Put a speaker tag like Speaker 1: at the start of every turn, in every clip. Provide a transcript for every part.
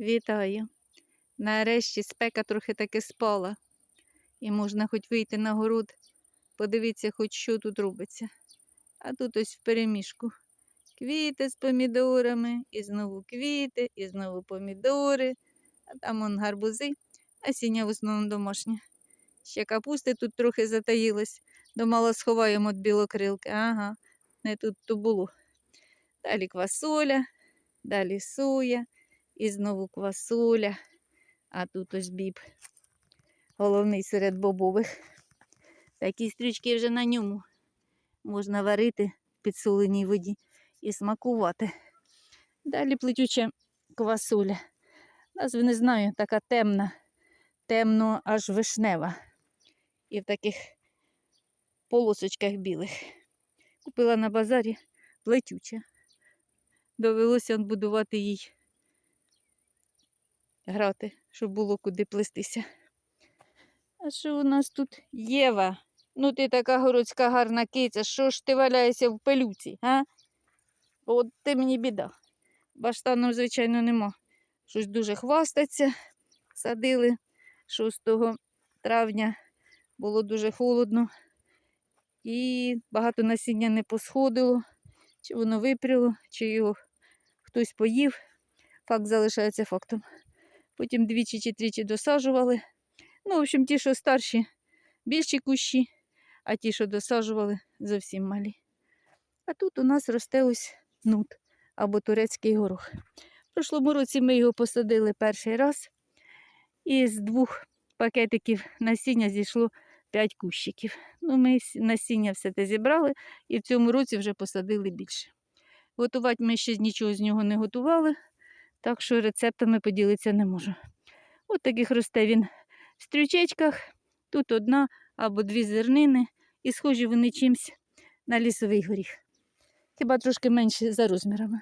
Speaker 1: Вітаю. Нарешті спека трохи таки спала. І можна хоч вийти на город, подивитися, хоч що тут робиться. А тут ось вперемішку. Квіти з помідорами, і знову квіти, і знову помідори, а там он гарбузи, а сіня в основному домашня. Ще капусти тут трохи затаїлось, думала, сховаємо від білокрилки. Ага, не тут то було. Далі квасоля, далі соя, і знову квасоля. А тут ось біб. Головний серед бобових. Такі стрічки вже на ньому. Можна варити в підсоленій воді і смакувати. Далі плетюча квасоля. Назви не знаю, така темна, темно аж вишнева. І в таких полосочках білих. Купила на базарі плетюча. Довелося будувати їй грати, щоб було куди плестися. А що у нас тут Єва? Ну ти така городська гарна киця, що ж ти валяєшся в пилюці, а? От ти мені біда. Баштану, звичайно, нема. Щось дуже хвастаться. Садили 6 травня, було дуже холодно. І багато насіння не посходило, чи воно випряло, чи його хтось поїв. Факт залишається фактом. Потім двічі чи тричі досаджували. Ну, в общем, ті, що старші, більші кущі, а ті, що досаджували, зовсім малі. А тут у нас росте ось нут або турецький горох. В прошлому році ми його посадили перший раз. І з двох пакетиків насіння зійшло 5 кущиків. Ну, ми насіння все те зібрали і в цьому році вже посадили більше. Готувати ми ще нічого з нього не готували, так що рецептами поділитися не можу. От таких росте він в стрючечках. Тут одна або дві зернини, і схожі вони чимсь на лісовий горіх. Хіба трошки менше за розмірами.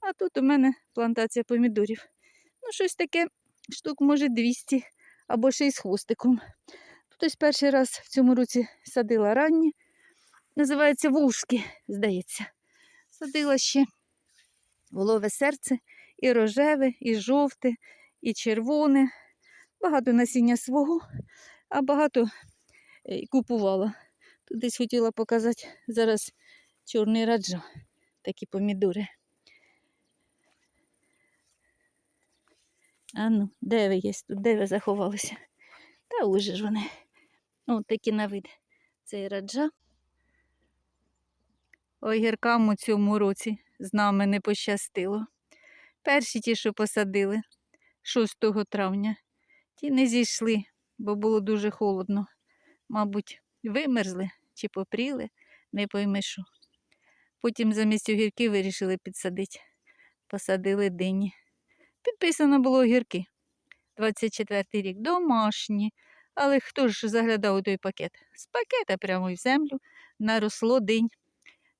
Speaker 1: А тут у мене плантація помідорів. Ну, щось таке, штук, може, 200 або ще й з хвостиком. Тут ось перший раз в цьому році садила ранні. Називається вовшки, здається. Садила ще волове серце, і рожеве, і жовте, і червоне. Багато насіння свого, а багато е, купувала. Тут десь хотіла показати зараз чорний раджа, такі помідори. А ну, де ви є тут, де ви заховалися? Та уже ж вони. О, такі на вид. Цей раджа. Огіркам у цьому році з нами не пощастило. Перші ті, що посадили 6 травня, ті не зійшли, бо було дуже холодно. Мабуть, вимерзли чи попріли, не пойми що. Потім замість огірків вирішили підсадити. Посадили дині. Підписано було огірки. 24 рік домашні. Але хто ж заглядав у той пакет? З пакета прямо в землю наросло динь.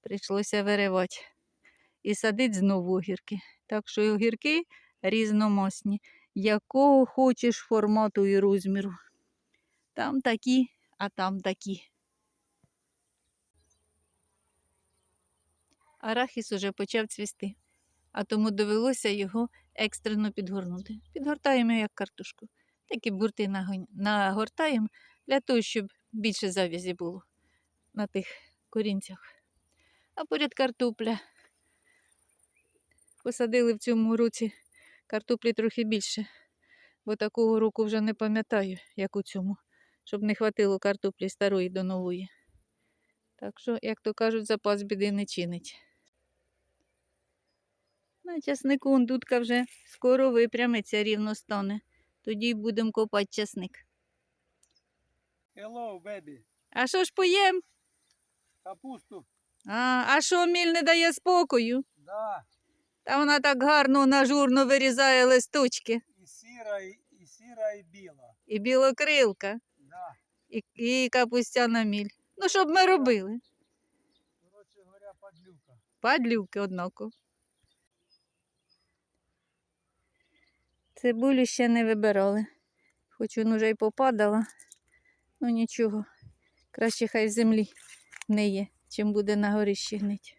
Speaker 1: Прийшлося виривати і садити знову огірки. Так що огірки різномасні. Якого хочеш формату і розміру. Там такі, а там такі. Арахіс уже почав цвісти, а тому довелося його екстрено підгорнути. Підгортаємо як картошку. Такі бурти нагортаємо для того, щоб більше завязі було на тих корінцях. А поряд картопля. Посадили в цьому році картоплі трохи більше, бо такого року вже не пам'ятаю, як у цьому, щоб не хватило картоплі старої до нової. Так що, як то кажуть, запас біди не чинить. На часнику дудка вже скоро випрямиться, рівно стане. Тоді будемо копати часник.
Speaker 2: Hello, baby.
Speaker 1: А що ж поєм?
Speaker 2: Капусту.
Speaker 1: А, а що міль не дає спокою?
Speaker 2: Да.
Speaker 1: Та вона так гарно нажурно вирізає листочки.
Speaker 2: І сіра, і, і сіра, і біла.
Speaker 1: І білокрилка,
Speaker 2: Да.
Speaker 1: і, і капустяна міль. Ну, що б ми робили?
Speaker 2: Коротше говоря, падлюка.
Speaker 1: Падлюки однаково. Цибулю ще не вибирали. Хоч він уже й попадала. Ну нічого. Краще хай в землі не є, чим буде на горищі гнить.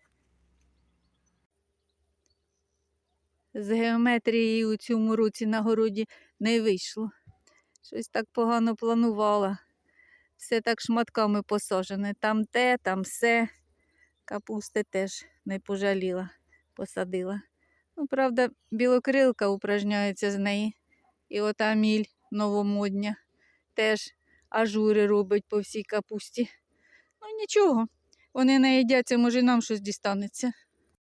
Speaker 1: З геометрії у цьому році на городі не вийшло. Щось так погано планувала. Все так шматками посажене. Там те, там все. Капусти теж не пожаліла, посадила. Ну, правда, білокрилка упражняється з неї. І ота міль новомодня теж ажури робить по всій капусті. Ну нічого, вони наїдяться, може нам щось дістанеться.